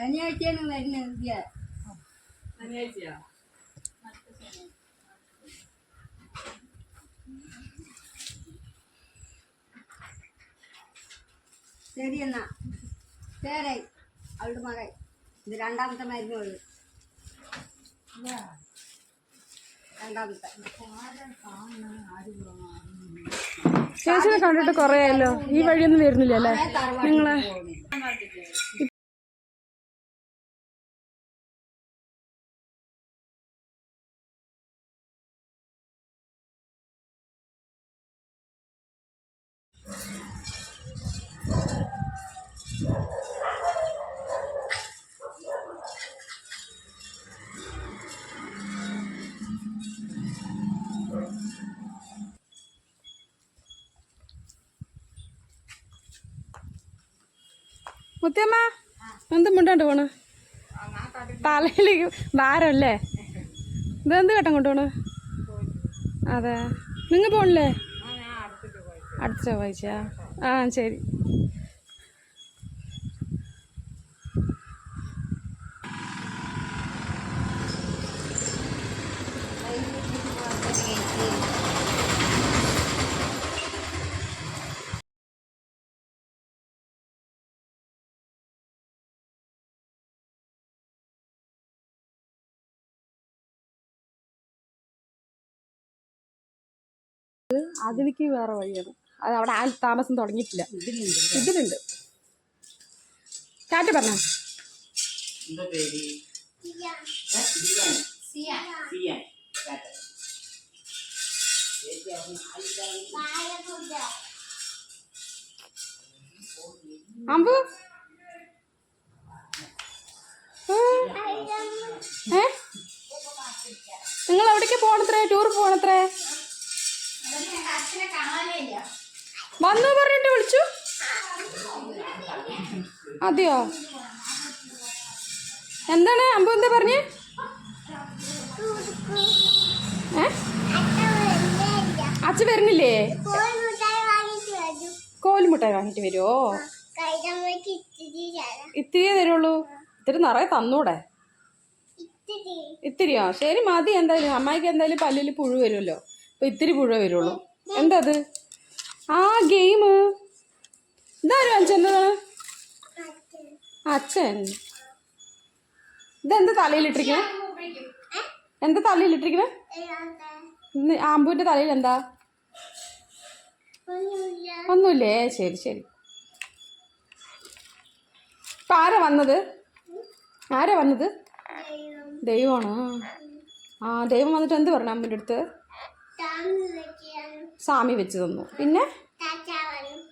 ശനിയാഴ്ചയാണ് വരുന്നത്. ശനിയാഴ്ചയാ? ശരി എന്നാ. പേരെ. അവളുടെ മകൻ. ഇത് രണ്ടാമത്തെ മരുന്നുള്ളു രണ്ടാമത്തെ. ചേച്ചിനെ കണ്ടിട്ട് കൊറേ ആയല്ലോ. ഈ വഴിയൊന്നും വരുന്നില്ല അല്ലേ നിങ്ങളെ മുത്തിയമ്മ എന്ത് മുണ്ടാണ്ട് പോണ്? തലയിൽ ഭാരമല്ലേ? ഇതെന്ത് കേട്ടം കൊണ്ടുപോണ്? അതെ. നിങ്ങൾ പോണില്ലേ? അടുത്ത ചൊവ്വാഴ്ച. ആ ശരി. അതിലേക്ക് വേറെ വഴിയാണ്. അത് അവിടെ ആ താമസം തുടങ്ങിയിട്ടില്ല. ഇതിലുണ്ട്. ടാറ്റ പറഞ്ഞ? അമ്പു? നിങ്ങൾ എവിടേക്ക് പോണത്രേ? ടൂർ പോണത്രേ? വന്നു പറഞ്ഞിട്ട് വിളിച്ചു? അതെയോ എന്താണ്? അമ്പു എന്താ പറഞ്ഞേ? അച്ഛ വരുന്നില്ലേ? കോലുമുട്ടായി വാങ്ങിട്ട് വരുമോ ഇത്തിരിയേ തരുള്ളൂ. ഇത്തിരി നിറയെ തന്നൂടെ? ഇത്തിരിയോ? ശരി മതി. എന്തായാലും അമ്മായിക്ക് എന്തായാലും പല്ലിൽ പുഴു വരുമല്ലോ. അപ്പൊ ഇത്തിരി പുഴ വരുള്ളൂ. എന്താ അത് ആ ഗെയിം ഇതാരും അച്ഛന്റെതാണ് അച്ഛൻ. ഇതെന്താ തലയിലിട്ടിരിക്കണേ? എന്താ തലയിലിട്ടിരിക്കണേ? ആമ്പൂന്റെ തലയിൽ എന്താ? ഒന്നുമില്ലേ? ശരി ശരി. ഇപ്പൊ ആരാ വന്നത്? ആരാ വന്നത്? ദൈവമാണോ. ആ ദൈവം വന്നിട്ട് എന്ത് പറഞ്ഞു അമ്മന്റെ അടുത്ത്? സ്വാമി വെച്ച് തന്നു പിന്നെ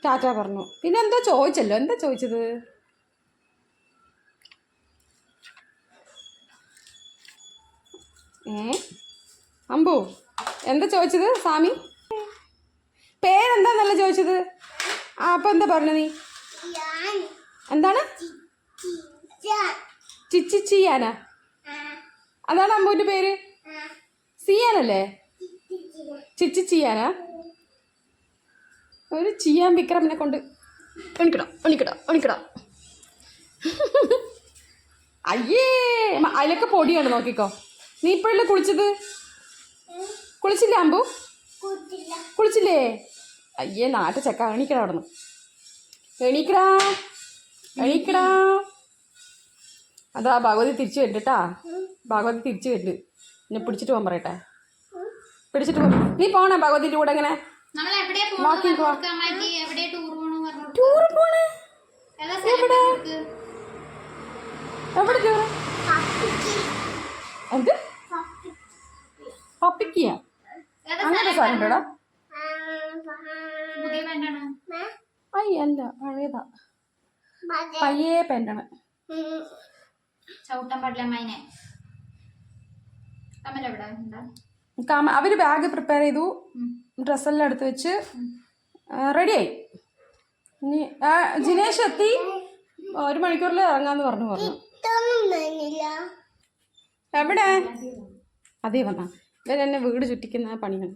ടാറ്റ പറഞ്ഞു പിന്നെ എന്താ ചോദിച്ചല്ലോ എന്താ ചോദിച്ചത് ഏ അമ്പു എന്താ ചോദിച്ചത് സ്വാമി പേരെന്താന്നല്ല ചോദിച്ചത് ആ അപ്പൊ എന്താ പറഞ്ഞു നീ എന്താണ് ചിച്ചി ചിയാനാ അതാണ് അമ്പുവിന്റെ പേര് സിയാനല്ലേ ചിച്ചി ചെയ്യാനാ ഒരു ചെയ്യാൻ വിക്രമിനെ കൊണ്ട് എണിക്കടാ എണിക്കടാ എണിക്കടാ. അയ്യേ അതിലൊക്കെ പൊടിയാണ് നോക്കിക്കോ. നീ ഇപ്പോഴല്ലേ കുളിച്ചത്? കുളിച്ചില്ലേ അമ്പു? കുളിച്ചില്ലേ? അയ്യേ നാട്ടു ചെക്ക എണീക്കടാ അവിടെ നിന്ന് എണീക്കടാ എണീക്കടാ. അതാ ഭഗവതി തിരിച്ചു വരട്ടാ ഭഗവതി തിരിച്ചു വരണ്ട്. എന്നെ പിടിച്ചിട്ട് പോകാൻ പറയട്ടെ. പിടിച്ചിട്ട് നീ പോണ ഭഗവതിന്റെ കൂടെ ഇങ്ങനെ? എവിടെ ടൂർ പോകണം പറഞ്ഞു ടൂർ പോണേ? എവിടെ? ടൂർ എന്ത്? പപ്പിക്കിയ ഏതാ അങ്ങനെ സാധനം ഉണ്ടോടാ? പുതിയ പെണ്ണാണ് അയ്യ അല്ല പഴയതാ. പയ്യേ പെന്റാണ് ചവിട്ടാൻ പാടില്ല അമ്മേനെ എവിടെ? ഉണ്ടാ കാമ അവർ ബാഗ് പ്രിപ്പയർ ചെയ്തു. ഡ്രസ്സെല്ലാം എടുത്ത് വെച്ച് റെഡിയായി ഇനി ജിനേഷ് എത്തി. ഒരു മണിക്കൂറിൽ ഇറങ്ങാന്ന് പറഞ്ഞു പറഞ്ഞു. എവിടെ? അതേ വന്നാ. ഇവരെന്നെ വീട് ചുറ്റിക്കുന്ന പണിയാണ്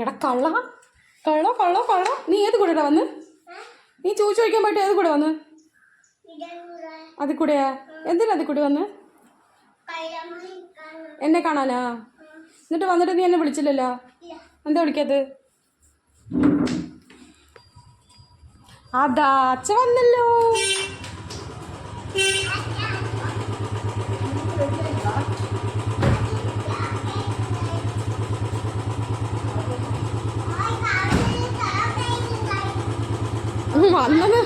എടാ കള്ള. കള്ള കള്ള കള്ള. നീ ഏത് കൂടെ വന്ന്? നീ ചോദിച്ചു ചോദിക്കാൻ പോയിട്ട് ഏത് കൂടെ വന്ന്? അതിൽ കൂടെയാ? എന്തിനാ അതിൽ കൂടെ വന്ന്? എന്നെ കാണാനാ? എന്നിട്ട് വന്നിട്ട് നീ എന്നെ വിളിച്ചില്ലല്ലോ? എന്താ വിളിക്കാത്ത അതാ അച്ഛ വന്നല്ലോ. വന്നത്